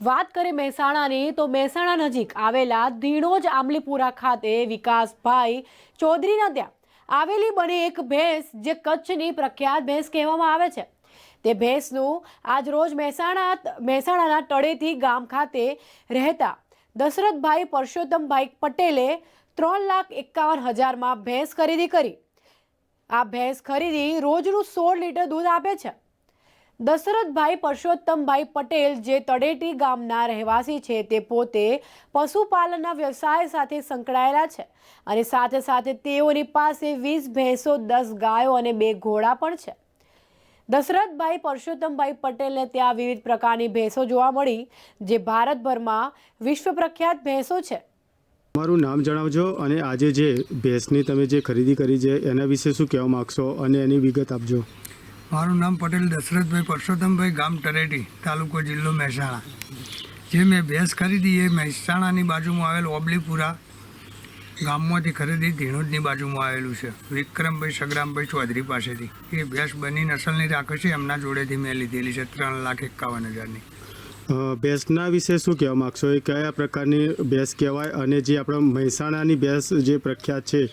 વાત કરીએ મહેસાણાની, તો મહેસાણા નજીક આવેલા ધીણોજ આમલીપુરા ખાતે વિકાસભાઈ ચૌધરીના ત્યાં આવેલી બની એક ભેંસ જે કચ્છની પ્રખ્યાત ભેંસ કહેવામાં આવે છે. તે ભેંસનું આજ રોજ મહેસાણા, મહેસાણાના તળેથી ગામ ખાતે રહેતા દશરથભાઈ પરસોત્તમભાઈ પટેલે ત્રણ લાખ એકાવન હજારમાં ભેંસ ખરીદી કરી. આ ભેંસ ખરીદી રોજનું સોળ લીટર દૂધ આપે છે. દશરથભાઈ પરસોત્તમભાઈ પટેલ જે તળેટી ગામના રહેવાસી છે, તે પોતે પશુપાલનના વ્યવસાય સાથે સંકળાયેલા છે અને સાથે સાથે તેઓની પાસે વીસ ભેંસો, દસ ગાયો અને બે ઘોડા પણ છે. દશરથભાઈ પરસોત્તમભાઈ પટેલને ત્યાં વિવિધ પ્રકારની ભેંસો જોવા મળી, જે ભારતભરમાં વિશ્વ પ્રખ્યાત ભેંસો છે. તમારું નામ જણાવજો અને આજે જે ભેંસની તમે જે ખરીદી કરી છે, એના વિશે શું કહેવા માગશો અને એની વિગત આપજો. મારું નામ પટેલ દશરથભાઈ પરસોત્તમભાઈ ગામ તરેટી, તાલુકો જિલ્લો મહેસાણા. જે મેં ભેંસ ખરીદી એ મહેસાણાની બાજુમાં આવેલ ઓબલીપુરા ગામમાંથી ખરીદી ધીણોદની બાજુમાં આવેલું છે. વિક્રમભાઈ સગરામભાઈ ચૌધરી પાસેથી. એ ભેંસ બની નસલની રાખે છે, એમના જોડેથી મેં લીધેલી છે, ત્રણ લાખ એકાવન હજારની. ભેંસના વિશે શું કહેવા માગશો? એ કયા પ્રકારની ભેંસ કહેવાય અને જે આપણા મહેસાણાની ભેંસ જે પ્રખ્યાત છે,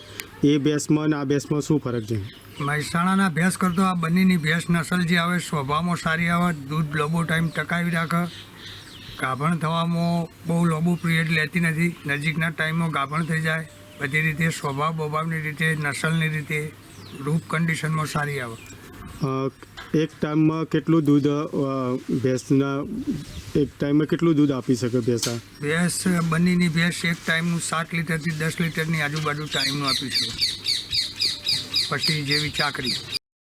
એ ભેંસમાં અને આ ભેંસમાં શું ફરક છે? મહેસાણાના ભેંસ કરતો આ બંનેની ભેંસ નસલ જે આવે સ્વભાવમાં સારી આવે દૂધ લાંબો ટાઈમ ટકાવી રાખે. ગાભણ થવામાં બહુ લાંબુ પિરિયડ લેતી નથી. નજીકના ટાઈમમાં ગાભણ થઈ જાય. બધી રીતે સ્વભાવ બભાવની રીતે નસલની રીતે રૂપ કન્ડિશનમાં સારી આવે. એક ટાઈમમાં કેટલું દૂધ ભેંસના એક ટાઈમમાં કેટલું દૂધ આપી શકે ભેંસા ભેંસ બંનેની ભેંસ એક ટાઈમનું સાત લીટરથી દસ લીટરની આજુબાજુ ટાઈમનું આપી છે પછી જેવી ચાકરી